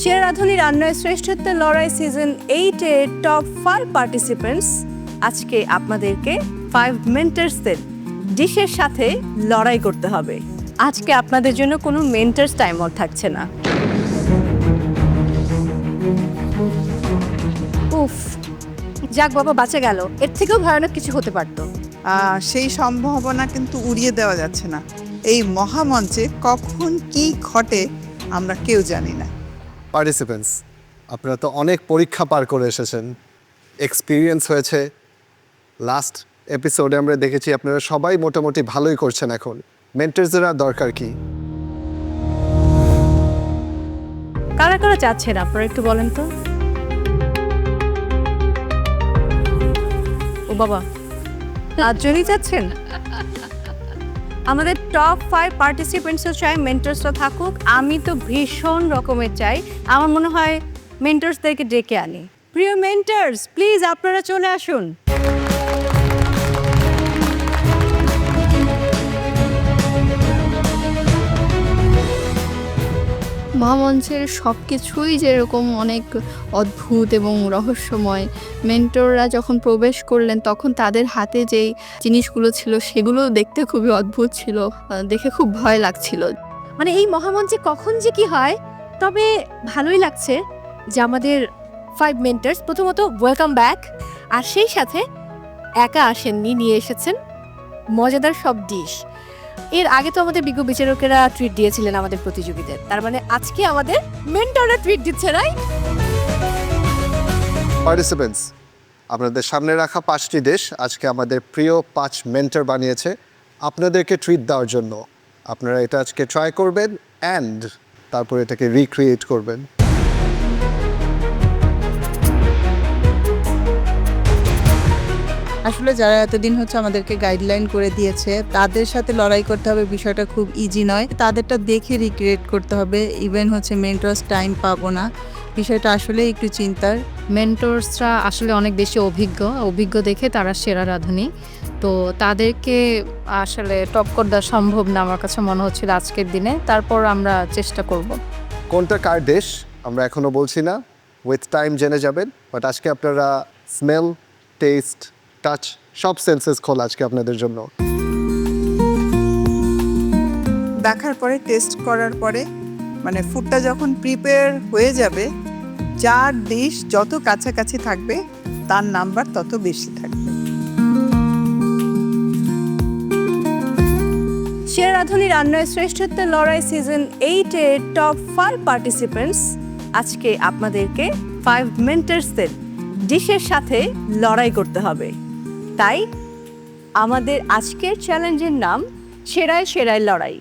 সেরা রাঁধুনি রান্নায় শ্রেষ্ঠত্বের লড়াই সিজন এইটের টপ ফাইভ পার্টিসিপেন্টস আজকে আপনাদেরকে ফাইভ মেন্টার্সদের ডিশের সাথে লড়াই করতে হবে। আজকে আপনাদের জন্য কোনো মেন্টার্স টাইমর থাকছে না। উফ, যাক বাবা, বাঁচা গেল। এর থেকেও ভয়ানক কিছু হতে পারতো। সেই সম্ভাবনা কিন্তু উড়িয়ে দেওয়া যাচ্ছে না। এই মহামঞ্চে কখন কি ঘটে আমরা কেউ জানি না। পার্টিসিপেন্টস আপনারা তো অনেক পরীক্ষা পার করে এসেছেন। এক্সপিরিয়েন্স হয়েছে। লাস্ট এপিসোডে আমরা দেখেছি আপনারা সবাই মোটামুটি ভালোই করছেন এখন। মেন্টার্সদের আর দরকার কি? কারা কারা চাচ্ছেন আপনারা একটু বলেন তো? ও বাবা পাঁচজনই চাচ্ছেন আমাদের টপ ফাইভ পার্টিসিপেন্টসও চাই মেন্টার্সরা থাকুক। আমি তো ভীষণ রকমের চাই। আমার মনে হয় মেন্টার্সদেরকে ডেকে আনি। প্রিয় মেন্টার্স প্লিজ আপনারা চলে আসুন। মহামঞ্চের সব কিছুই যেরকম অনেক অদ্ভুত এবং রহস্যময়। মেন্টররা যখন প্রবেশ করলেন, তখন তাদের হাতে যেই জিনিসগুলো ছিল, সেগুলো দেখতে খুবই অদ্ভুত ছিল দেখে খুব ভয় লাগছিল। মানে এই মহামঞ্চে কখন যে কি হয়, তবে ভালোই লাগছে যে আমাদের ফাইভ মেন্টার্স প্রথমত ওয়েলকাম ব্যাক আর সেই সাথে একা আসেননি, নিয়ে এসেছেন মজাদার সব ডিশ এর আগে তো আমাদের বিজ্ঞ বিচারকেরা ট্রিট দিয়েছিলেন আমাদের প্রতিযোগীদের। তার মানে আজকে আমাদের মেন্টররা ট্রিট দিচ্ছে রাই পার্টিসিপেন্টস আপনাদের সামনে রাখা পাঁচটি দেশ আজকে আমাদের প্রিয় পাঁচ মেন্টার বানিয়েছে। আপনাদেরকে ট্রিট দেওয়ার জন্য আপনারা এটা আজকে ট্রাই করবেন অ্যান্ড তারপর এটাকে রিক্রিয়েট করবেন। আসলে যারা এতদিন হচ্ছে আমাদেরকে গাইডলাইন করে দিয়েছে তাদের সাথে লড়াই করতে হবে বিষয়টা খুব ইজি নয়। তাদেরটা দেখে রিক্রিয়েট করতে হবে ইভেন হচ্ছে মেন্টরস টাইম পাবো না। বিষয়টা আসলে একটু চিন্তার। মেন্টরসরা আসলে অনেক বেশি অভিজ্ঞ অভিজ্ঞ দেখে তারা সেরা রাঁধুনি। তো তাদেরকে আসলে টক্কর দেওয়া সম্ভব না আমার কাছে মনে হচ্ছিল আজকের দিনে। তারপর আমরা চেষ্টা করব। কোনটা কার দেশ আমরা এখনও বলছি না। উইথ টাইম জেনে যাবেন বাট আজকে আপনারা স্মেল টেস্ট টাচ সব সেন্সেস খোল আজকে আপনাদের জন্য। দেখার পরে টেস্ট করার পরে মানে ফুডটা যখন প্রিপেয়ার হয়ে যাবে যার ডিশ যত কাছাকাছি থাকবে তার নাম্বার তত বেশি থাকবে। সেরা রাঁধুনি রান্নায় শ্রেষ্ঠত্বের লড়াই সিজন এইটের টপ ফাইভ পার্টিসিপেন্টস আজকে আপনাদেরকে ফাইভ মেন্টার্সদের ডিশের সাথে লড়াই করতে হবে। তাই আমাদের আজকের চ্যালেঞ্জের নাম সেরায় সেরায় লড়াই।